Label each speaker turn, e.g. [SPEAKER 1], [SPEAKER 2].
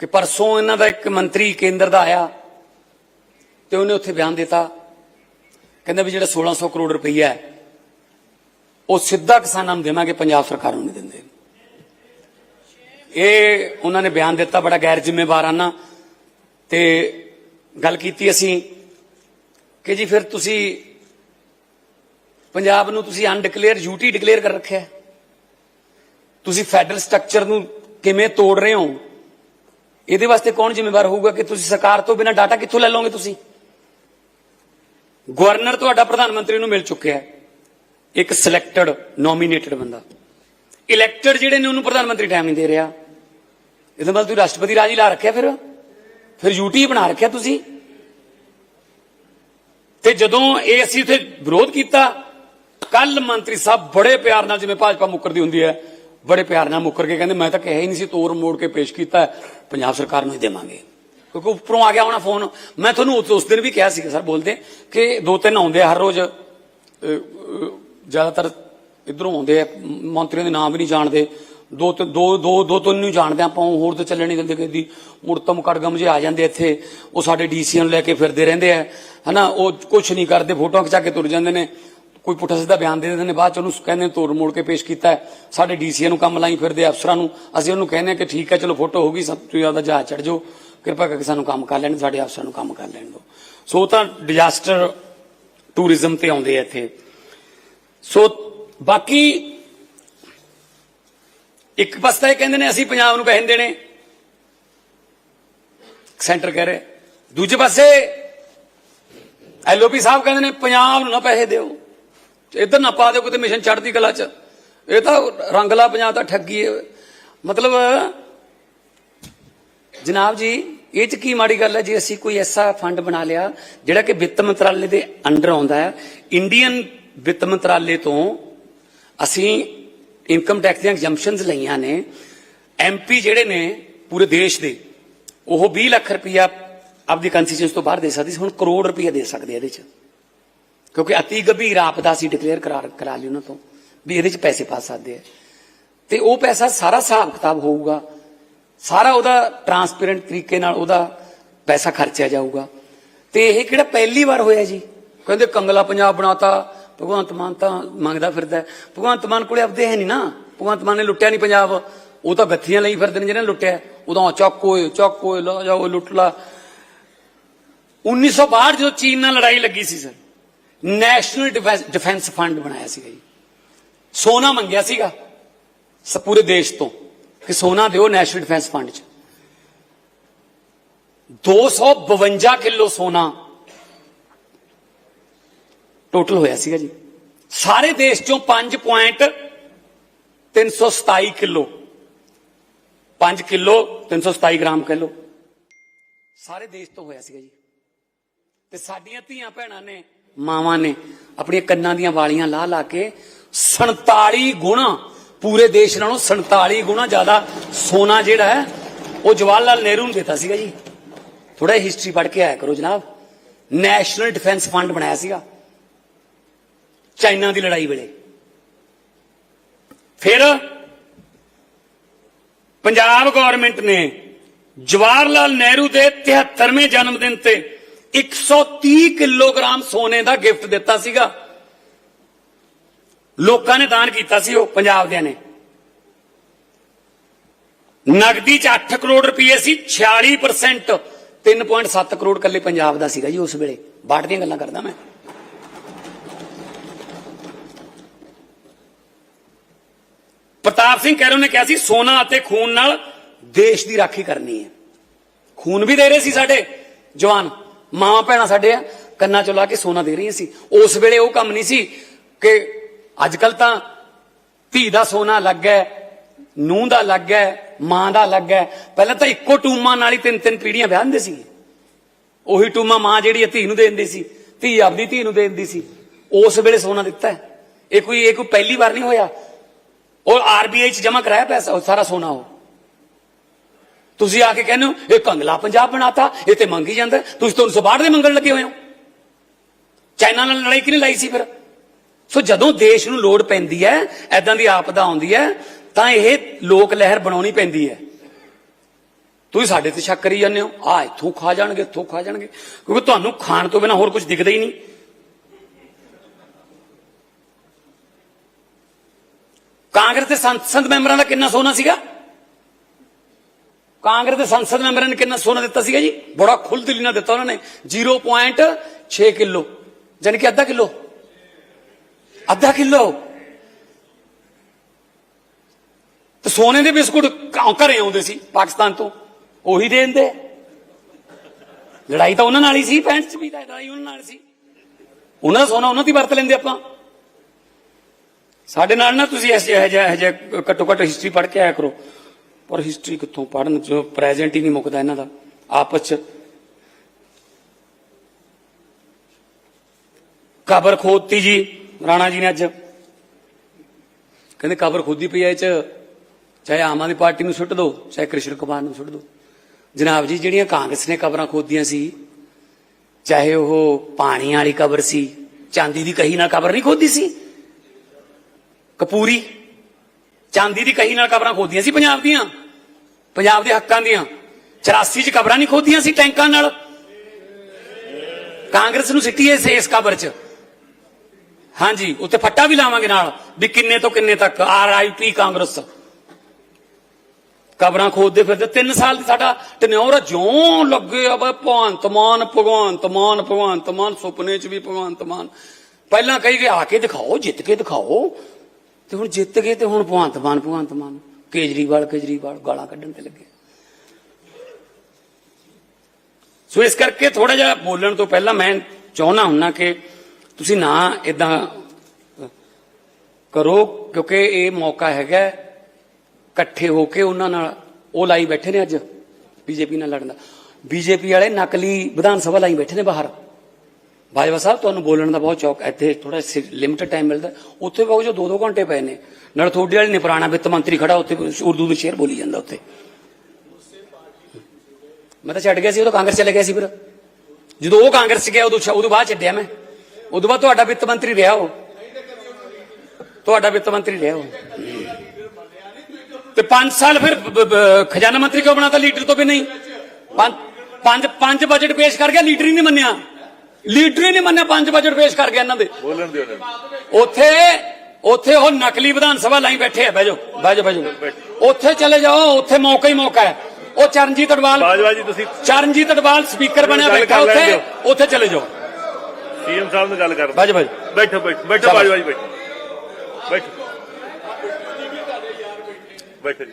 [SPEAKER 1] ਕਿ ਪਰਸੋਂ ਇਹਨਾਂ ਦਾ ਇੱਕ ਮੰਤਰੀ ਕੇਂਦਰ ਦਾ ਆਇਆ ਤੇ ਉਹਨੇ ਉੱਥੇ ਬਿਆਨ ਦਿੱਤਾ। ਕਹਿੰਦਾ ਵੀ ਜਿਹੜਾ 1600 ਕਰੋੜ ਰੁਪਈਆ ਹੈ, ਉਹ ਸਿੱਧਾ ਕਿਸਾਨਾਂ ਨੂੰ ਦੇਵਾਂਗੇ, ਪੰਜਾਬ ਸਰਕਾਰ ਨੂੰ ਨਹੀਂ ਦਿੰਦੇ। ਇਹ ਉਹਨਾਂ ਨੇ ਬਿਆਨ ਦਿੱਤਾ, ਬੜਾ ਗੈਰ ਜ਼ਿੰਮੇਵਾਰਾਨਾ ਤੇ ਗੱਲ ਕੀਤੀ ਅਸੀਂ ਕਿ ਜੀ ਫਿਰ ਤੁਸੀਂ ਪੰਜਾਬ ਨੂੰ ਤੁਸੀਂ ਅਨਡਿਕਲੇਅਰ ਯੂਟੀ ਡਿਕਲੇਅਰ ਕਰ ਰੱਖਿਆ ਤੁਸੀਂ ਫੈਡਰਲ ਸਟਰਕਚਰ ਨੂੰ ਕਿਵੇਂ ਤੋੜ ਰਹੇ ਹੋ? ਇਹਦੇ ਵਾਸਤੇ ਕੌਣ ਜ਼ਿੰਮੇਵਾਰ ਹੋਊਗਾ ਕਿ ਤੁਸੀਂ ਸਰਕਾਰ ਤੋਂ ਬਿਨਾਂ ਡਾਟਾ ਕਿੱਥੋਂ ਲੈ ਲਓਗੇ ਤੁਸੀਂ? ਗਵਰਨਰ ਤੁਹਾਡਾ ਪ੍ਰਧਾਨ ਮੰਤਰੀ ਨੂੰ ਮਿਲ ਚੁੱਕਿਆ ਹੈ। ਇੱਕ ਸਿਲੈਕਟਡ ਨੋਮੀਨੇਟਡ ਬੰਦਾ। ਇਲੈਕਟਡ ਜਿਹੜੇ ਨੇ ਉਹਨੂੰ ਪ੍ਰਧਾਨ ਮੰਤਰੀ ਟਾਈਮ ਨਹੀਂ ਦੇ ਰਿਹਾ। ਇਹਦਾ ਮਤਲਬ ਤੁਸੀਂ ਰਾਸ਼ਟਰਪਤੀ ਰਾਜ ਹੀ ਲਾ ਰੱਖਿਆ ਫਿਰ। ਫਿਰ ਯੂਟੀ ਬਣਾ ਰੱਖਿਆ ਤੁਸੀਂ। ਤੇ ਜਦੋਂ ਇਹ ਅਸੀਂ ਇੱਥੇ ਵਿਰੋਧ ਕੀਤਾ ਕੱਲ ਮੰਤਰੀ ਸਾਹਿਬ ਬੜੇ ਪਿਆਰ ਨਾਲ ਜਿਵੇਂ ਭਾਜਪਾ ਮੁੱਕਰਦੀ ਹੁੰਦੀ ਹੈ ਬੜੇ ਪਿਆਰ ਨਾਲ ਮੁੱਕਰ ਕੇ ਕਹਿੰਦੇ, ਮੈਂ ਤਾਂ ਕਿਹਾ ਹੀ ਨਹੀਂ ਸੀ ਤੋਰ ਮੋੜ ਕੇ ਪੇਸ਼ ਕੀਤਾ ਪੰਜਾਬ ਸਰਕਾਰ ਨੂੰ ਹੀ ਦੇਵਾਂਗੇ। ਕਿਉਂਕਿ ਉੱਪਰੋਂ ਆ ਗਿਆ ਹੋਣਾ ਫੋਨ। ਮੈਂ ਤੁਹਾਨੂੰ ਉਸ- ਦਿਨ ਵੀ ਕਿਹਾ ਸੀ ਸਰ, ਬੋਲਦੇ ਕਿ ਦੋ ਤਿੰਨ ਆਉਂਦੇ ਹਰ ਰੋਜ਼। ਜ਼ਿਆਦਾਤਰ ਇਧਰੋਂ ਆਉਂਦੇ ਆ, ਮੰਤਰੀਆਂ ਦੇ ਨਾਮ ਵੀ ਨਹੀਂ ਜਾਣਦੇ। ਦੋ ਤਿੰਨ- ਦੋ ਦੋ ਦੋ ਤਿੰਨ ਨੂੰ ਜਾਣਦੇ ਆਪਾਂ, ਉਹ ਹੋਰ ਤਾਂ ਚੱਲਣ ਨਹੀਂ ਦਿੰਦੇ ਕਦੀ। ਮੁਰਤਮ ਕੜਗਮ ਜੇ ਆ ਜਾਂਦੇ ਇੱਥੇ। ਉਹ ਸਾਡੇ ਡੀਸੀਆਂ ਨੂੰ ਲੈ ਕੇ ਫਿਰਦੇ ਰਹਿੰਦੇ ਆ। ਹਨਾ, ਉਹ ਕੁਝ ਨਹੀਂ ਕਰਦੇ, ਫੋਟੋਆਂ ਖਿਚਾ ਕੇ ਤੁਰ ਜਾਂਦੇ ਨੇ। ਕੋਈ ਪੁੱਠਾ ਸਿੱਧਾ ਬਿਆਨ ਦੇ ਦਿੰਦੇ ਨੇ, ਬਾਅਦ ਚ ਉਹਨੂੰ ਕਹਿੰਦੇ ਤੋੜ ਮੋੜ ਕੇ ਪੇਸ਼ ਕੀਤਾ ਹੈ। ਸਾਡੇ ਡੀਸੀਆਂ ਨੂੰ ਕੰਮ ਲਾਈ ਫਿਰਦੇ ਅਫਸਰਾਂ ਨੂੰ। ਅਸੀਂ ਉਹਨੂੰ ਕਹਿੰਦੇ ਆ ਕਿ ਠੀਕ ਹੈ, ਚਲੋ ਫੋਟੋ ਹੋ ਗਈ, ਸਭ ਤੁਸੀਂ ਆਪਦਾ ਜਹਾਜ਼ ਚੜ ਜਾਓ। ਕਿਰਪਾ ਕਰਕੇ ਸਾਨੂੰ ਕੰਮ ਕਰ ਲੈਣ, ਸਾਡੇ ਅਫਸਰਾਂ ਨੂੰ ਕੰਮ ਕਰ ਲੈਣ ਦਿਓ। ਸੋ ਉਹ ਤਾਂ ਡਿਜ਼ਾਸਟਰ ਟੂਰਿਜ਼ਮ ਤੇ ਆਉਂਦੇ ਆ ਇੱਥੇ। ਸੋ ਬਾਕੀ ਇੱਕ ਪਾਸੇ ਇਹ ਕਹਿੰਦੇ ਨੇ, ਅਸੀਂ ਪੰਜਾਬ ਨੂੰ ਪੈਸੇ ਦੇਣੇ। ਸੈਂਟਰ ਕਹਿ ਰਿਹਾ। ਦੂਜੇ ਪਾਸੇ ਐਲਓਪੀ ਸਾਹਿਬ ਕਹਿੰਦੇ ਨੇ, ਪੰਜਾਬ ਨੂੰ ਨਾ ਪੈਸੇ ਦਿਓ। ਇੱਧਰ ਨਾ ਪਾ ਦਿਓ ਕਿਤੇ ਮਿਸ਼ਨ ਚੜ੍ਹਦੀ ਕਲਾ ਚ। ਇਹ ਤਾਂ ਰੰਗਲਾ ਪੰਜਾਬ ਤਾਂ ਠੱਗੀ ਹੈ ਮਤਲਬ, ਜਨਾਬ ਜੀ, ਇਹ ਚ ਕੀ ਮਾੜੀ ਗੱਲ ਹੈ? ਜੇ ਅਸੀਂ ਕੋਈ ਐਸਾ ਫੰਡ ਬਣਾ ਲਿਆ, ਜਿਹੜਾ ਕਿ ਵਿੱਤ ਮੰਤਰਾਲੇ ਦੇ ਅੰਡਰ ਆਉਂਦਾ ਹੈ, ਇੰਡੀਅਨ ਵਿੱਤ ਮੰਤਰਾਲੇ ਤੋਂ ਅਸੀਂ ਇਨਕਮ ਟੈਕਸ ਦੀਆਂ ਐਗਜ਼ੈਂਪਸ਼ਨਸ ਲਈਆਂ ਨੇ। ਐਮਪੀ ਜਿਹੜੇ ਨੇ ਪੂਰੇ ਦੇਸ਼ ਦੇ, ਉਹ 20 ਲੱਖ ਰੁਪਇਆ ਆਪਦੀ ਕੰਸਟੀਚੁਐਂਸ ਤੋਂ ਬਾਹਰ ਦੇ ਸਕਦੀ ਹੁਣ ਕਰੋੜ ਰੁਪਇਆ ਦੇ ਸਕਦੇ ਇਹਦੇ ਚ। ਕਿਉਂਕਿ ਅਤੀ ਗੰਭੀਰ ਆਪਦਾ ਸੀ ਡਿਕਲੇਅਰ ਕਰਾਰ ਕਰਾ ਲਈ ਉਹਨਾਂ ਤੋਂ ਵੀ ਇਹਦੇ ਚ ਪੈਸੇ ਪਾ ਸਕਦੇ ਆ। ਤੇ ਉਹ ਪੈਸਾ ਸਾਰਾ ਹਿਸਾਬ ਕਿਤਾਬ ਹੋਊਗਾ, ਸਾਰਾ ਉਹਦਾ ਟਰਾਂਸਪੇਰੈਂਟ ਤਰੀਕੇ ਨਾਲ ਉਹਦਾ ਪੈਸਾ ਖਰਚਿਆ ਜਾਊਗਾ। ਤੇ ਇਹ ਕਿਹੜਾ ਪਹਿਲੀ ਵਾਰ ਹੋਇਆ ਜੀ? ਕਹਿੰਦੇ ਕੰਗਲਾ ਪੰਜਾਬ ਬਣਾਤਾ, ਭਗਵੰਤ ਮਾਨ ਤਾਂ ਮੰਗਦਾ ਫਿਰਦਾ ਭਗਵੰਤ ਮਾਨ ਕੋਲੇ ਆਪਦੇ ਹੈ ਨਹੀਂ ਨਾ। ਭਗਵੰਤ ਮਾਨ ਨੇ ਲੁੱਟਿਆ ਨਹੀਂ ਪੰਜਾਬ। ਉਹ ਤਾਂ ਗੱਥੀਆਂ ਲਈ ਫਿਰਦੇ ਨੇ ਜਿਹਨਾਂ ਲੁੱਟਿਆ। ਉਦੋਂ ਚੱਕ ਓਏ ਚੱਕ ਓਏ, ਲਾ ਜਾਓ ਲੁੱਟ ਲਾ। 1962 ਜਦੋਂ ਚੀਨ ਨਾਲ ਲੜਾਈ ਲੱਗੀ ਸੀ ਸਰ ਨੈਸ਼ਨਲ ਡਿਫੈਂਸ ਫੰਡ ਬਣਾਇਆ ਸੀਗਾ ਜੀ। ਸੋਨਾ ਮੰਗਿਆ ਸੀਗਾ ਸ ਪੂਰੇ ਦੇਸ਼ ਤੋਂ ਕਿ ਸੋਨਾ ਦਿਓ ਨੈਸ਼ਨਲ ਡਿਫੈਂਸ ਫੰਡ 'ਚ। 252 ਕਿਲੋ ਸੋਨਾ ਟੋਟਲ ਹੋਇਆ ਸੀਗਾ ਜੀ। ਸਾਰੇ ਦੇਸ਼ ਚੋਂ 5.327 ਕਿਲੋ। 5 kilo 327 gram kilo. ਸਾਰੇ ਦੇਸ਼ ਤੋਂ ਹੋਇਆ ਸੀਗਾ ਜੀ। ਤੇ ਸਾਡੀਆਂ ਧੀਆਂ ਭੈਣਾਂ ਨੇ ਮਾਵਾਂ ਨੇ ਆਪਣੀਆਂ ਕੰਨਾਂ ਦੀਆਂ ਵਾਲੀਆਂ ਲਾ ਲਾ ਕੇ 47 ਗੁਣਾ, ਪੂਰੇ ਦੇਸ਼ ਨਾਲੋਂ 47 ਗੁਣਾ ਜ਼ਿਆਦਾ ਸੋਨਾ ਜਿਹੜਾ ਹੈ, ਉਹ ਜਵਾਹਰ ਲਾਲ ਨਹਿਰੂ ਨੂੰ ਦਿੱਤਾ ਸੀਗਾ ਜੀ। ਥੋੜਾ ਹਿਸਟਰੀ ਪੜ੍ਹ ਕੇ ਆਇਆ ਕਰੋ ਜਨਾਬ। ਨੈਸ਼ਨਲ ਡਿਫੈਂਸ ਫੰਡ ਬਣਾਇਆ ਸੀਗਾ। ਚਾਈਨਾ ਦੀ ਲੜਾਈ ਵੇਲੇ। ਫਿਰ ਪੰਜਾਬ ਗਵਰਨਮੈਂਟ ਨੇ ਜਵਾਹਰ ਲਾਲ ਨਹਿਰੂ ਦੇ 73ਵੇਂ ਜਨਮ ਦਿਨ ਤੇ 130 ਕਿਲੋਗ੍ਰਾਮ ਸੋਨੇ ਦਾ ਗਿਫਟ ਦਿੱਤਾ ਸੀਗਾ। ਲੋਕਾਂ ਨੇ ਦਾਨ ਕੀਤਾ ਸੀ ਉਹ, ਪੰਜਾਬ ਦਿਆਂ ਨੇ। ਨਗਦੀ ਚ 8 ਕਰੋੜ ਰੁਪਏ ਸੀ 46% 3.7 ਕਰੋੜ ਕੱਲੇ ਪੰਜਾਬ ਦਾ ਸੀਗਾ ਜੀ ਉਸ ਵੇਲੇ। ਬਾਟ ਦੀਆਂ ਗੱਲਾਂ ਕਰਦਾ ਮੈਂ। ਪ੍ਰਤਾਪ ਸਿੰਘ ਕੈਰੋ ਨੇ ਕਿਹਾ ਸੀ, ਸੋਨਾ ਅਤੇ ਖੂਨ ਨਾਲ ਦੇਸ਼ ਦੀ ਰਾਖੀ ਕਰਨੀ ਹੈ। ਖੂਨ ਵੀ ਦੇ ਰਹੇ ਸੀ ਸਾਡੇ ਜਵਾਨ। ਮਾਵਾਂ ਭੈਣਾਂ ਸਾਡੇ ਆ, ਕੰਨਾਂ ਚੋਂ ਲਾ ਕੇ ਸੋਨਾ ਦੇ ਰਹੀਆਂ ਸੀ। ਉਸ ਵੇਲੇ ਉਹ ਕੰਮ ਨਹੀਂ ਸੀ ਕਿ ਅੱਜ ਕੱਲ ਤਾਂ ਧੀ ਦਾ ਸੋਨਾ ਲੱਗ ਹੈ ਨੂੰਹ ਦਾ ਲੱਗ ਹੈ ਮਾਂ ਦਾ ਲੱਗ ਹੈ ਪਹਿਲਾਂ ਤਾਂ ਇੱਕੋ ਟੂਮਾ ਨਾਲ ਹੀ ਤਿੰਨ ਤਿੰਨ ਪੀੜੀਆਂ ਵਿਆਹ ਹੁੰਦੇ ਸੀ। ਉਹੀ ਟੂਮਾ ਮਾਂ ਜਿਹੜੀ ਹੈ ਧੀ ਨੂੰ ਦੇ ਦਿੰਦੀ ਸੀ, ਧੀ ਆਪਦੀ ਧੀ ਨੂੰ ਦੇ ਦਿੰਦੀ ਸੀ। ਉਸ ਵੇਲੇ ਸੋਨਾ ਦਿੱਤਾ ਇਹ ਕੋਈ ਇਹ ਕੋਈ ਪਹਿਲੀ ਵਾਰ ਨਹੀਂ ਹੋਇਆ। ਉਹ ਆਰਬੀਆਈ ਚ ਜਮ੍ਹਾਂ ਕਰਾਇਆ ਪੈਸਾ ਸਾਰਾ ਸੋਨਾ ਉਹ। ਤੁਸੀਂ ਆ ਕੇ ਕਹਿੰਦੇ ਹੋ, ਇਹ ਕੰਗਲਾ ਪੰਜਾਬ ਬਣਾਤਾ, ਇਹ ਤੇ ਮੰਗੀ ਜਾਂਦਾ, ਤੁਸੀਂ ਤੁਹਾਨੂੰ ਸਬਾੜ ਦੇ ਮੰਗਣ ਲੱਗੇ ਹੋਏ ਹੋ। ਚਾਈਨਾ ਨਾਲ ਲੜਾਈ ਕਿਹਨੇ ਲਾਈ ਸੀ ਫਿਰ? ਸੋ ਜਦੋਂ ਦੇਸ਼ ਨੂੰ ਲੋੜ ਪੈਂਦੀ ਹੈ ਐਦਾਂ ਦੀ ਆਪਦਾ ਆਉਂਦੀ ਹੈ, ਤਾਂ ਇਹ ਲੋਕ ਲਹਿਰ ਬਣਾਉਣੀ ਪੈਂਦੀ ਹੈ। ਤੁਸੀਂ ਸਾਡੇ ਤੇ ਸ਼ੱਕ ਕਰੀ ਜਾਂਦੇ ਹੋ, ਆ ਇੱਥੋਂ ਖਾ ਜਾਣਗੇ, ਇੱਥੋਂ ਖਾ ਜਾਣਗੇ, ਕਿਉਂਕਿ ਤੁਹਾਨੂੰ ਖਾਣ ਤੋਂ ਬਿਨਾ ਹੋਰ ਕੁਝ ਦਿਖਦਾ ਹੀ ਨਹੀਂ। ਕਾਂਗਰਸ ਦੇ ਸੰਸਦ ਮੈਂਬਰਾਂ ਦਾ ਕਿੰਨਾ ਸੋਨਾ ਸੀਗਾ? ਕਾਂਗਰਸ ਦੇ ਸੰਸਦ ਮੈਂਬਰਾਂ ਨੇ ਕਿੰਨਾ ਸੋਨਾ ਦਿੱਤਾ ਸੀਗਾ ਜੀ? ਬੜਾ ਖੁੱਲ ਖੁੱਲ੍ਹਦਿਲੀ ਨਾਲ ਦਿੱਤਾ ਉਹਨਾਂ ਨੇ। 0.6 ਕਿਲੋ। ਯਾਨੀ ਕਿ ਅੱਧਾ ਕਿਲੋ? ਅੱਧਾ ਕਿਲੋ? ਤੇ ਸੋਨੇ ਦੇ ਬਿਸਕੁਟ ਘਰੇ ਆਉਂਦੇ ਸੀ ਪਾਕਿਸਤਾਨ ਤੋਂ। ਉਹੀ ਦੇ ਦਿੰਦੇ। ਲੜਾਈ ਤਾਂ ਉਹਨਾਂ ਨਾਲ ਹੀ ਸੀ 65 ਚ ਵੀ ਤਾਂ ਲੜਾਈ ਉਹਨਾਂ ਨਾਲ ਸੀ। ਉਹਨਾਂ ਦਾ ਸੋਨਾ ਉਹਨਾਂ ਦੀ ਵਰਤ ਲੈਂਦੇ ਆਪਾਂ। ਸਾਡੇ ਨਾਲ ਨਾ ਤੁਸੀਂ ਐਸੇ ਜਿਹਾ ਇਹ ਜਿਹਾ ਘੱਟੋ ਘੱਟ ਹਿਸਟਰੀ ਪੜ੍ਹ ਕੇ ਆਇਆ ਕਰੋ। ਪਰ ਹਿਸਟਰੀ ਕਿੱਥੋਂ ਪੜ੍ਹਨ? ਜੋ ਪ੍ਰੈਜ਼ੈਂਟ ਹੀ ਨਹੀਂ ਮੁੱਕਦਾ ਇਹਨਾਂ ਦਾ। ਆਪਸ ਚ। ਕਬਰ ਖੋਦਤੀ ਜੀ, ਰਾਣਾ ਜੀ ਨੇ ਅੱਜ। ਕਹਿੰਦੇ ਕਬਰ ਖੋਦੀ ਪਈ ਐ ਇਹ ਚ। ਚਾਹੇ ਆਮ ਆਦਮੀ ਪਾਰਟੀ ਨੂੰ ਸੁੱਟ ਦਿਓ ਚਾਹੇ ਕ੍ਰਿਸ਼ਨ ਕੁਮਾਰ ਨੂੰ ਸੁੱਟ ਦਿਓ ਜਨਾਬ ਜੀ, ਜਿਹੜੀਆਂ ਕਾਂਗਰਸ ਨੇ ਕਬਰਾਂ ਖੋਦੀਆਂ ਸੀ, ਚਾਹੇ ਉਹ ਪਾਣੀ ਵਾਲੀ ਕਬਰ ਸੀ, ਚਾਂਦੀ ਦੀ ਕਹੀ ਨਾਲ ਕਬਰ ਨਹੀਂ ਖੋਦੀ ਸੀ? ਕਪੂਰੀ। ਚਾਂਦੀ ਦੀ ਕਹੀ ਨਾਲ ਕਬਰਾਂ ਖੋਦੀਆਂ ਸੀ ਪੰਜਾਬ ਦੀਆਂ। ਪੰਜਾਬ ਦੇ ਹੱਕਾਂ ਦੀਆਂ। 84 ਚ ਕਬਰਾਂ ਨਹੀਂ ਖੋਦੀਆਂ ਸੀ ਟੈਂਕਾਂ ਨਾਲ। ਕਾਂਗਰਸ ਨੂੰ ਸਿੱਟੀ ਇਸ ਇਸ ਕਬਰ ਚ। ਹਾਂਜੀ ਉੱਤੇ ਫੱਟਾ ਵੀ ਲਾਵਾਂਗੇ ਨਾਲ, ਵੀ ਕਿੰਨੇ ਤੋਂ ਕਿੰਨੇ ਤੱਕ ਆਰ ਆਈ ਪੀ ਕਾਂਗਰਸ। ਕਬਰਾਂ ਖੋਦਦੇ ਫਿਰਦੇ 3 ਸਾਲ ਦੀ ਸਾਡਾ ਟਨਿਓਰ ਜਿਉਂ ਲੱਗੇ ਆ ਬਈ ਭਗਵੰਤ ਮਾਨ ਭਗਵੰਤ ਮਾਨ ਭਗਵੰਤ ਮਾਨ, ਸੁਪਨੇ 'ਚ ਵੀ ਭਗਵੰਤ ਮਾਨ। ਪਹਿਲਾਂ ਕਹੀ ਗਏ, ਆ ਕੇ ਦਿਖਾਓ, ਜਿੱਤ ਕੇ ਦਿਖਾਓ। ਤੇ ਹੁਣ ਜਿੱਤ ਗਏ ਤੇ ਹੁਣ ਭਗਵੰਤ ਮਾਨ ਭਗਵੰਤ ਮਾਨ। ਕੇਜਰੀਵਾਲ ਕੇਜਰੀਵਾਲ ਗਾਲਾਂ ਕੱਢਣ ਤੇ ਲੱਗੇ। ਸੋ ਇਸ ਕਰਕੇ ਥੋੜਾ ਜਿਹਾ ਬੋਲਣ ਤੋਂ ਪਹਿਲਾਂ ਮੈਂ ਚਾਹੁੰਦਾ ਹੁੰਨਾ ਕਿ ਤੁਸੀਂ ਨਾ ਇਦਾਂ ਕਰੋ, ਕਿਉਂਕਿ ਇਹ ਮੌਕਾ ਹੈਗਾ ਇਕੱਠੇ ਹੋ ਕੇ ਉਹਨਾਂ ਨਾਲ ਉਹ ਲਾਈ ਬੈਠੇ ਨੇ ਅੱਜ, ਬੀਜੇਪੀ ਨਾਲ ਲੜਨ ਦਾ। ਬੀਜੇਪੀ ਵਾਲੇ ਨਕਲੀ ਵਿਧਾਨ ਸਭਾ ਲਾਈ ਬੈਠੇ ਨੇ ਬਾਹਰ। ਬਾਜਵਾ ਸਾਹਿਬ, ਤੁਹਾਨੂੰ ਬੋਲਣ ਦਾ ਬਹੁਤ ਚੌਕ ਇੱਥੇ ਥੋੜਾ ਲਿਮਟਡ ਟਾਈਮ ਮਿਲਦਾ। ਉੱਥੇ ਬਹੁਤ ਜੋ 2-2 ਘੰਟੇ ਪਏ ਨੇ। ਨਾਲ ਥੋੜੀ ਵਾਲੀ ਨੇ ਪੁਰਾਣਾ ਵਿੱਤ ਮੰਤਰੀ ਖੜਾ, ਉੱਥੇ ਉਰਦੂ ਵਿੱਚ ਸ਼ੇਰ ਬੋਲੀ ਜਾਂਦਾ ਉੱਥੇ। ਮੈਂ ਤਾਂ ਛੱਡ ਗਿਆ ਸੀ, ਉਦੋਂ ਕਾਂਗਰਸ ਚਲੇ ਗਿਆ ਸੀ ਫਿਰ। ਜਦੋਂ ਉਹ ਕਾਂਗਰਸ ਚ ਗਿਆ, ਉਦੋਂ ਉਦੋਂ ਬਾਅਦ ਛੱਡਿਆ ਮੈਂ। ਉਦੋਂ ਬਾਅਦ ਤੁਹਾਡਾ ਵਿੱਤ ਮੰਤਰੀ ਰਿਹਾ ਉਹ। ਤੁਹਾਡਾ ਵਿੱਤ ਮੰਤਰੀ ਰਿਹਾ ਉਹ। ਤੇ 5 ਸਾਲ ਫਿਰ ਖਜ਼ਾਨਾ ਮੰਤਰੀ ਕਿਉਂ ਬਣਾਤਾ ਲੀਡਰ ਤੋਂ ਵੀ ਨਹੀਂ? ਪੰਜ ਪੰਜ ਬਜਟ ਪੇਸ਼ ਕਰ ਗਿਆ, ਲੀਡਰ ਹੀ ਨਹੀਂ ਮੰਨਿਆ। ਲੀਡਰ ਹੀ ਨਹੀਂ ਮੰਨਿਆ ਪੰਜ ਬਜਟ ਪੇਸ਼ ਕਰ ਗਿਆ ਇਹਨਾਂ ਦੇ।
[SPEAKER 2] ਬੋਲਣ ਦਿਓ
[SPEAKER 1] ਉੱਥੇ ਉੱਥੇ ਉਹ ਨਕਲੀ ਵਿਧਾਨ ਸਭਾ ਲਾਈ ਬੈਠੇ ਆ ਬਹਿ ਜਾਓ ਬਹਿ ਜਾਓ ਬਹਿ ਜਾਓ। ਉੱਥੇ ਚਲੇ ਜਾਓ ਉੱਥੇ ਮੌਕਾ ਹੀ ਮੌਕਾ ਹੈ। ਉਹ ਚਰਨਜੀਤ ਅਡਵਾਲ
[SPEAKER 2] ਬਾਜਵਾ ਜੀ ਤੁਸੀਂ
[SPEAKER 1] ਚਰਨਜੀਤ ਅਡਵਾਲ ਸਪੀਕਰ ਬਣਿਆ ਬੈਠਾ ਉੱਥੇ। ਉੱਥੇ ਚਲੇ ਜਾਓ।
[SPEAKER 2] ਸੀਐਮ ਸਾਹਿਬ ਨਾਲ ਗੱਲ ਕਰ
[SPEAKER 1] ਬਹਿ ਜਾਓ
[SPEAKER 2] ਬੈਠੋ ਬੈਠੋ ਬੈਠੋ। ਬਾਜਵਾ ਜੀ ਬੈਠੋ। ਬੈਠੋ। ਬੈਠੋ ਜੀ।